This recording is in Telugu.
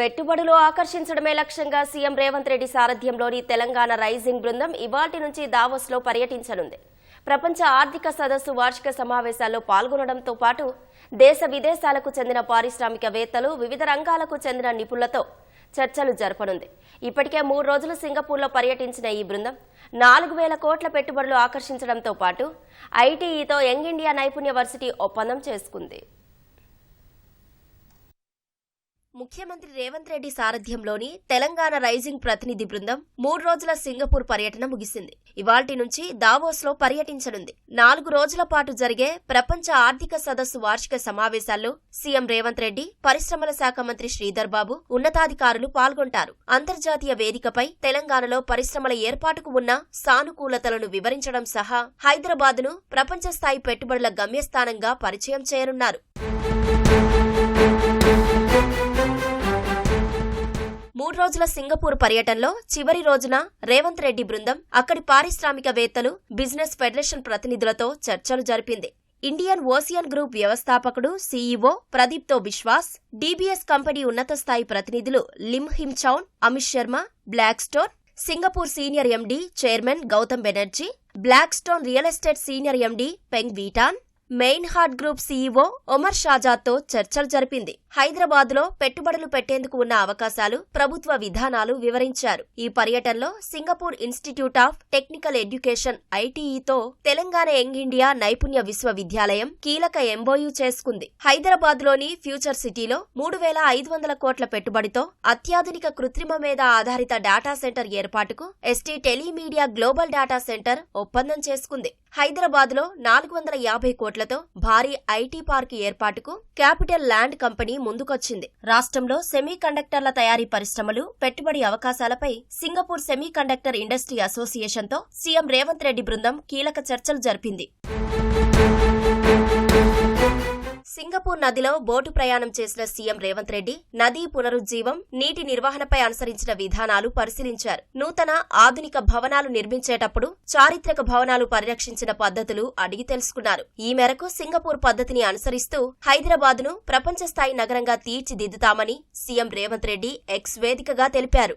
పెట్టుబడులు ఆకర్షించడమే లక్ష్యంగా సీఎం రేవంత్ రెడ్డి సారథ్యంలోని తెలంగాణ రైజింగ్ బృందం ఇవాటి నుంచి దావోస్లో పర్యటించనుంది. ప్రపంచ ఆర్థిక సదస్సు వార్షిక సమావేశాల్లో పాల్గొనడంతో పాటు దేశ విదేశాలకు చెందిన పారిశ్రామికవేత్తలు వివిధ రంగాలకు చెందిన నిపుణులతో చర్చలు జరపనుంది. ఇప్పటికే మూడు రోజులు సింగపూర్లో పర్యటించిన ఈ బృందం నాలుగు వేల కోట్ల పెట్టుబడులు ఆకర్షించడంతో పాటు ఐటీఈతో యంగ్ ఇండియా నైపుణ్య వర్సిటీ ఒప్పందం చేసుకుంది. ముఖ్యమంత్రి రేవంత్ రెడ్డి సారథ్యంలోని తెలంగాణ రైజింగ్ ప్రతినిధి బృందం మూడు రోజుల సింగపూర్ పర్యటన ముగిసింది. ఇవాల్టి నుంచి దావోస్లో పర్యటించనుంది. నాలుగు రోజుల పాటు జరిగే ప్రపంచ ఆర్థిక సదస్సు వార్షిక సమావేశాల్లో సీఎం రేవంత్ రెడ్డి పరిశ్రమల శాఖ మంత్రి శ్రీధర్ బాబు ఉన్నతాధికారులు పాల్గొంటారు. అంతర్జాతీయ వేదికపై తెలంగాణలో పరిశ్రమల ఏర్పాటుకు ఉన్న సానుకూలతలను వివరించడం సహా హైదరాబాద్ను ప్రపంచ స్థాయి పెట్టుబడుల గమ్యస్థానంగా పరిచయం చేయనున్నారు. రోజుల సింగపూర్ పర్యటనలో చివరి రోజున రేవంత్ రెడ్డి బృందం అక్కడి పారిశ్రామికవేత్తలు బిజినెస్ ఫెడరేషన్ ప్రతినిధులతో చర్చలు జరిపింది. ఇండియన్ ఓసియన్ గ్రూప్ వ్యవస్థాపకుడు సీఈఓ ప్రదీప్తో విశ్వాస్ డీబీఎస్ కంపెనీ ఉన్నత స్థాయి ప్రతినిధులు Lim Him Chuan Amit Sharma Blackstone Singapore senior MD chairman Gautam Banerjee Blackstone real estate senior MD Peng Weitan Meinhardt group CEO Omar షాజాద్తో చర్చలు జరిపింది. హైదరాబాద్లో పెట్టుబడులు పెట్టేందుకు ఉన్న అవకాశాలు ప్రభుత్వ విధానాలు వివరించారు. ఈ పర్యటనలో Singapore institute of technical education ఐటీఈతో Telangana young India నైపుణ్య విశ్వవిద్యాలయం కీలక ఎంబోయూ చేసుకుంది. హైదరాబాద్లోని ఫ్యూచర్ సిటీలో మూడు వేల ఐదు వందల కోట్ల పెట్టుబడితో అత్యాధునిక కృత్రిమ మీద ఆధారిత డేటా సెంటర్ ఏర్పాటుకు ST telemedia global data centre ఒప్పందం చేసుకుంది. హైదరాబాద్లో నాలుగు వందల యాభై కోట్లతో భారీ ఐటీ పార్క్ ఏర్పాటుకు క్యాపిటల్ ల్యాండ్ కంపెనీ ముందుకొచ్చింది. రాష్ట్రంలో సెమీ కండక్టర్ల తయారీ పరిశ్రమలు పెట్టుబడి అవకాశాలపై సింగపూర్ సెమీ కండక్టర్ ఇండస్ట్రీ అసోసియేషన్తో సీఎం రేవంత్ రెడ్డి బృందం కీలక చర్చలు జరిపింది. సింగపూర్ నదిలో బోటు ప్రయాణం చేసిన సీఎం రేవంత్ రెడ్డి నదీ పునరుజ్జీవం నీటి నిర్వహణపై అనుసరించిన విధానాలు పరిశీలించారు. నూతన ఆధునిక భవనాలు నిర్మించేటప్పుడు చారిత్రక భవనాలు పరిరక్షించిన పద్ధతులు అడిగి తెలుసుకున్నారు. ఈ మేరకు సింగపూర్ పద్ధతిని అనుసరిస్తూ హైదరాబాద్ను ప్రపంచ స్థాయి నగరంగా తీర్చిదిద్దుతామని సీఎం రేవంత్ రెడ్డి ఎక్స్ వేదికగా తెలిపారు.